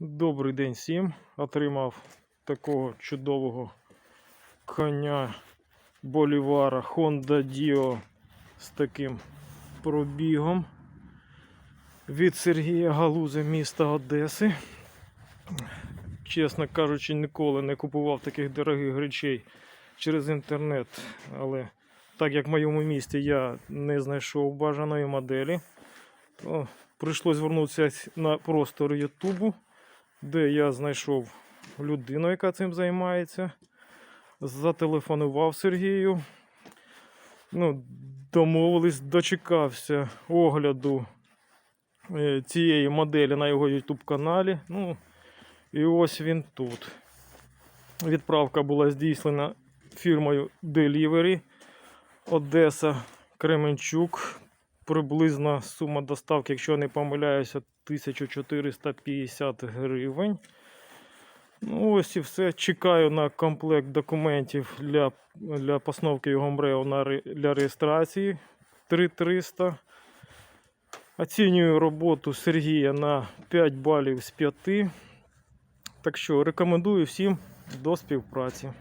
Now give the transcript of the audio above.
Добрий день всім. Отримав такого чудового коня Болівара Honda Dio з таким пробігом від Сергія Галузи міста Одеси. Чесно кажучи, ніколи не купував таких дорогих речей через інтернет, але так як в моєму місті я не знайшов бажаної моделі, то прийшлось звернутися на простор Ютубу де я знайшов людину, яка цим займається. Зателефонував Сергію. Ну, домовились, дочекався огляду е, цієї моделі на його YouTube каналі. Ну, і ось він тут. Відправка була здійснена фірмою Delivery Одеса Кременчук. Приблизна сума доставки, якщо не помиляюся, 1450 гривень. Ну, ось і все. Чекаю на комплект документів для, для постановки його МРЕО на, для реєстрації 3300. Оцінюю роботу Сергія на 5 балів з 5. Так що рекомендую всім до співпраці.